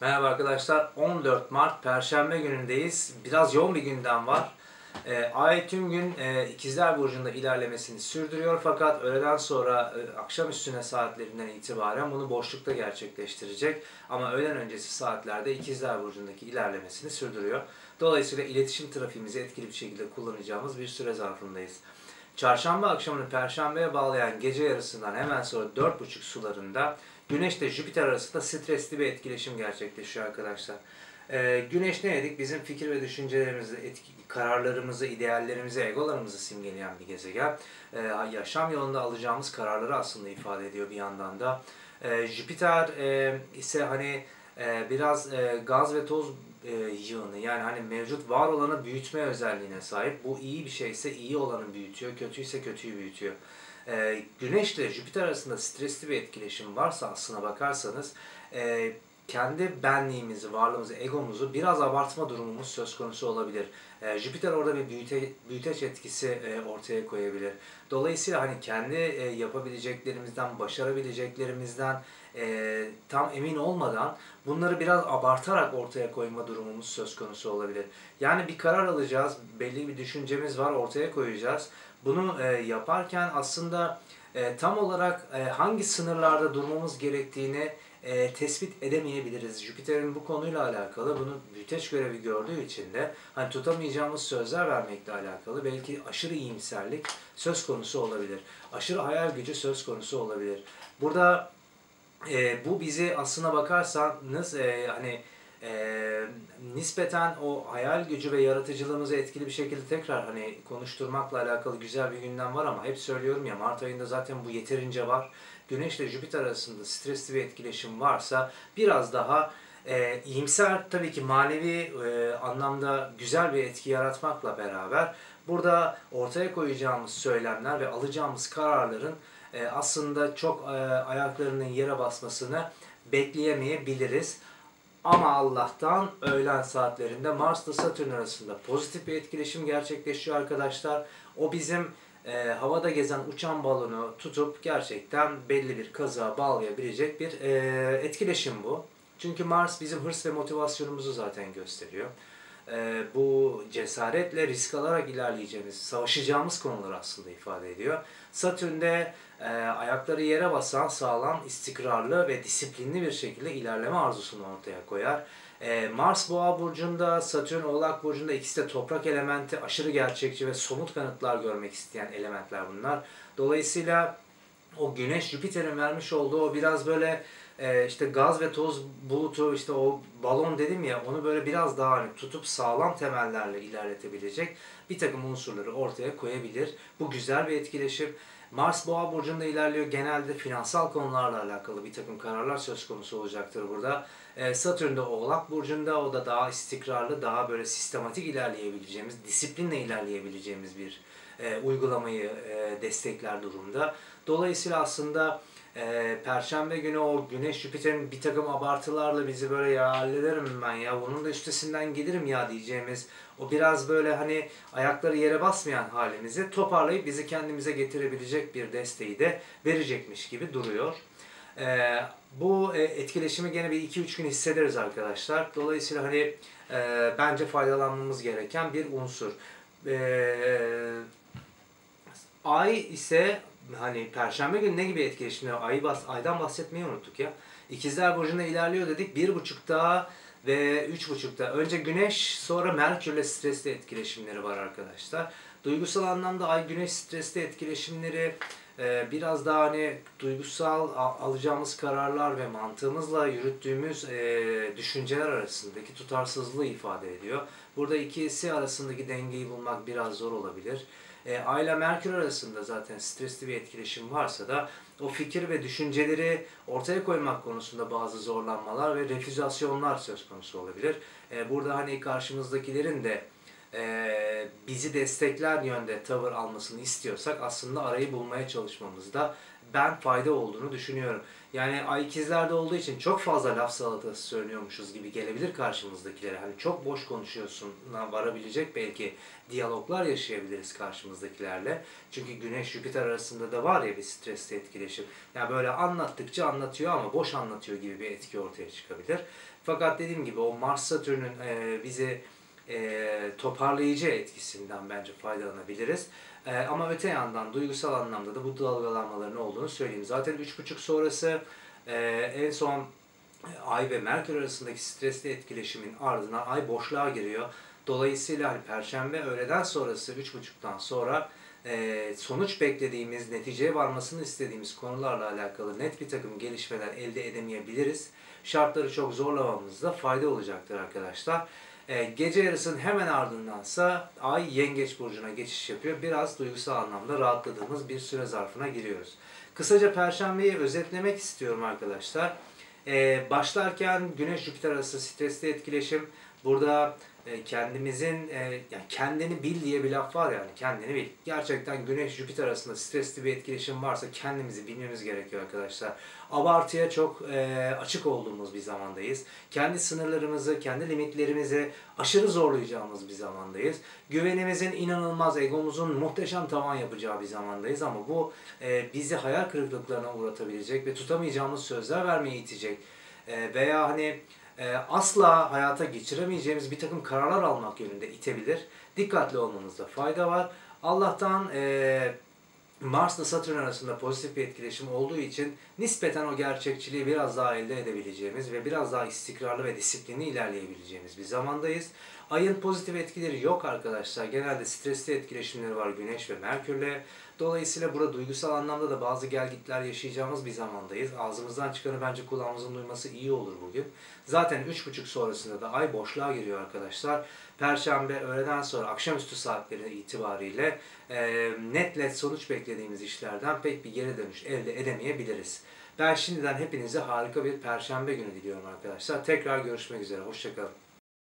Merhaba arkadaşlar. 14 Mart Perşembe günündeyiz. Biraz yoğun bir gündem var. E, ay tüm gün e, İkizler Burcu'nda ilerlemesini sürdürüyor fakat öğleden sonra e, akşam üstüne saatlerinden itibaren bunu boşlukta gerçekleştirecek. Ama öğlen öncesi saatlerde İkizler Burcu'ndaki ilerlemesini sürdürüyor. Dolayısıyla iletişim trafiğimizi etkili bir şekilde kullanacağımız bir süre zarfındayız. Çarşamba akşamını Perşembeye bağlayan gece yarısından hemen sonra 4.30 sularında Güneş ile Jüpiter arasında stresli bir etkileşim gerçekleşiyor arkadaşlar. Ee, güneş ne dedik? Bizim fikir ve düşüncelerimizi, etki, kararlarımızı, ideallerimizi, egolarımızı simgeleyen bir gezegen. Ee, yaşam yolunda alacağımız kararları aslında ifade ediyor bir yandan da. Ee, Jüpiter e, ise hani e, biraz e, gaz ve toz e, yığını yani hani mevcut var olanı büyütme özelliğine sahip. Bu iyi bir şeyse iyi olanı büyütüyor, kötüyse kötüyü büyütüyor. E, Güneş ile Jüpiter arasında stresli bir etkileşim varsa aslına bakarsanız e, kendi benliğimizi, varlığımızı, egomuzu biraz abartma durumumuz söz konusu olabilir. E, Jüpiter orada bir büyüte, büyüteç etkisi e, ortaya koyabilir. Dolayısıyla hani kendi e, yapabileceklerimizden, başarabileceklerimizden e, tam emin olmadan bunları biraz abartarak ortaya koyma durumumuz söz konusu olabilir. Yani bir karar alacağız, belli bir düşüncemiz var, ortaya koyacağız. Bunu e, yaparken aslında e, tam olarak e, hangi sınırlarda durmamız gerektiğini e, tespit edemeyebiliriz. Jüpiter'in bu konuyla alakalı bunu büyüteç görevi gördüğü için de hani tutamayacağımız sözler vermekle alakalı belki aşırı iyimserlik söz konusu olabilir. Aşırı hayal gücü söz konusu olabilir. Burada e, bu bizi aslına bakarsanız e, hani e, nispeten o hayal gücü ve yaratıcılığımızı etkili bir şekilde tekrar hani konuşturmakla alakalı güzel bir gündem var ama hep söylüyorum ya Mart ayında zaten bu yeterince var. Güneş ile Jüpiter arasında stresli bir etkileşim varsa biraz daha e, iyimser tabii ki manevi e, anlamda güzel bir etki yaratmakla beraber burada ortaya koyacağımız söylemler ve alacağımız kararların e, aslında çok e, ayaklarının yere basmasını bekleyemeyebiliriz. Ama Allah'tan öğlen saatlerinde Mars ile Satürn arasında pozitif bir etkileşim gerçekleşiyor arkadaşlar. O bizim e, havada gezen uçan balonu tutup gerçekten belli bir kaza bağlayabilecek bir e, etkileşim bu. Çünkü Mars bizim hırs ve motivasyonumuzu zaten gösteriyor. E, bu cesaretle risk alarak ilerleyeceğimiz, savaşacağımız konuları aslında ifade ediyor. Satürn de e, ayakları yere basan, sağlam, istikrarlı ve disiplinli bir şekilde ilerleme arzusunu ortaya koyar. E, Mars Boğa burcunda, Satürn Oğlak burcunda ikisi de toprak elementi, aşırı gerçekçi ve somut kanıtlar görmek isteyen elementler bunlar. Dolayısıyla o Güneş Jüpiter'in vermiş olduğu o biraz böyle e, işte gaz ve toz bulutu işte o balon dedim ya onu böyle biraz daha hani tutup sağlam temellerle ilerletebilecek bir takım unsurları ortaya koyabilir. Bu güzel bir etkileşim. Mars Boğa burcunda ilerliyor. Genelde finansal konularla alakalı bir takım kararlar söz konusu olacaktır burada. E, Satürn de Oğlak burcunda. O da daha istikrarlı, daha böyle sistematik ilerleyebileceğimiz, disiplinle ilerleyebileceğimiz bir e, uygulamayı e, destekler durumda. Dolayısıyla aslında e, Perşembe günü o Güneş Jüpiter'in bir takım abartılarla bizi böyle ya hallederim ben ya bunun da üstesinden gelirim ya diyeceğimiz o biraz böyle hani ayakları yere basmayan halimizi toparlayıp bizi kendimize getirebilecek bir desteği de verecekmiş gibi duruyor. E, bu e, etkileşimi gene bir 2-3 gün hissederiz arkadaşlar. Dolayısıyla hani e, bence faydalanmamız gereken bir unsur. E, ay ise hani perşembe günü ne gibi etkileşimler? Ayı bas, aydan bahsetmeyi unuttuk ya. İkizler Burcu'nda ilerliyor dedik. Bir buçukta ve üç buçukta. Önce Güneş sonra Merkür'le stresli etkileşimleri var arkadaşlar. Duygusal anlamda Ay Güneş stresli etkileşimleri e, biraz daha hani duygusal alacağımız kararlar ve mantığımızla yürüttüğümüz e, düşünceler arasındaki tutarsızlığı ifade ediyor. Burada ikisi arasındaki dengeyi bulmak biraz zor olabilir. E, Ay Merkür arasında zaten stresli bir etkileşim varsa da o fikir ve düşünceleri ortaya koymak konusunda bazı zorlanmalar ve refüzasyonlar söz konusu olabilir. E, burada hani karşımızdakilerin de e, bizi destekler yönde tavır almasını istiyorsak aslında arayı bulmaya çalışmamızda ben fayda olduğunu düşünüyorum. Yani ay ikizlerde olduğu için çok fazla laf salatası söylüyormuşuz gibi gelebilir karşımızdakilere. Hani çok boş konuşuyorsun varabilecek belki diyaloglar yaşayabiliriz karşımızdakilerle. Çünkü Güneş Jüpiter arasında da var ya bir stresli etkileşim. Yani böyle anlattıkça anlatıyor ama boş anlatıyor gibi bir etki ortaya çıkabilir. Fakat dediğim gibi o Mars Satürn'ün e, bizi e, toparlayıcı etkisinden bence faydalanabiliriz. E, ama öte yandan duygusal anlamda da bu dalgalanmaların olduğunu söyleyeyim. Zaten 3.5 sonrası e, en son e, Ay ve Merkür arasındaki stresli etkileşimin ardına Ay boşluğa giriyor. Dolayısıyla hani Perşembe öğleden sonrası 3.30'dan sonra e, sonuç beklediğimiz, neticeye varmasını istediğimiz konularla alakalı net bir takım gelişmeler elde edemeyebiliriz. Şartları çok zorlamamızda fayda olacaktır arkadaşlar. E, gece yarısının hemen ardındansa Ay Yengeç Burcu'na geçiş yapıyor. Biraz duygusal anlamda rahatladığımız bir süre zarfına giriyoruz. Kısaca Perşembeyi özetlemek istiyorum arkadaşlar. E, başlarken Güneş-Jüpiter arası stresli etkileşim. Burada e, kendimizin e, yani kendini bil diye bir laf var yani kendini bil. Gerçekten Güneş Jüpiter arasında stresli bir etkileşim varsa kendimizi bilmemiz gerekiyor arkadaşlar. Abartıya çok e, açık olduğumuz bir zamandayız. Kendi sınırlarımızı, kendi limitlerimizi aşırı zorlayacağımız bir zamandayız. Güvenimizin inanılmaz, egomuzun muhteşem tavan yapacağı bir zamandayız ama bu bizi hayal kırıklıklarına uğratabilecek ve tutamayacağımız sözler vermeye itecek. Veya hani e, asla hayata geçiremeyeceğimiz bir takım kararlar almak yönünde itebilir. Dikkatli olmamızda fayda var. Allah'tan e, Mars ile Satürn arasında pozitif bir etkileşim olduğu için nispeten o gerçekçiliği biraz daha elde edebileceğimiz ve biraz daha istikrarlı ve disiplinli ilerleyebileceğimiz bir zamandayız. Ayın pozitif etkileri yok arkadaşlar. Genelde stresli etkileşimleri var Güneş ve Merkür'le. Dolayısıyla burada duygusal anlamda da bazı gelgitler yaşayacağımız bir zamandayız. Ağzımızdan çıkanı bence kulağımızın duyması iyi olur bugün. Zaten 3.30 sonrasında da ay boşluğa giriyor arkadaşlar. Perşembe öğleden sonra akşamüstü saatleri itibariyle e, net net sonuç beklediğimiz işlerden pek bir geri dönüş elde edemeyebiliriz. Ben şimdiden hepinize harika bir perşembe günü diliyorum arkadaşlar. Tekrar görüşmek üzere. Hoşçakalın.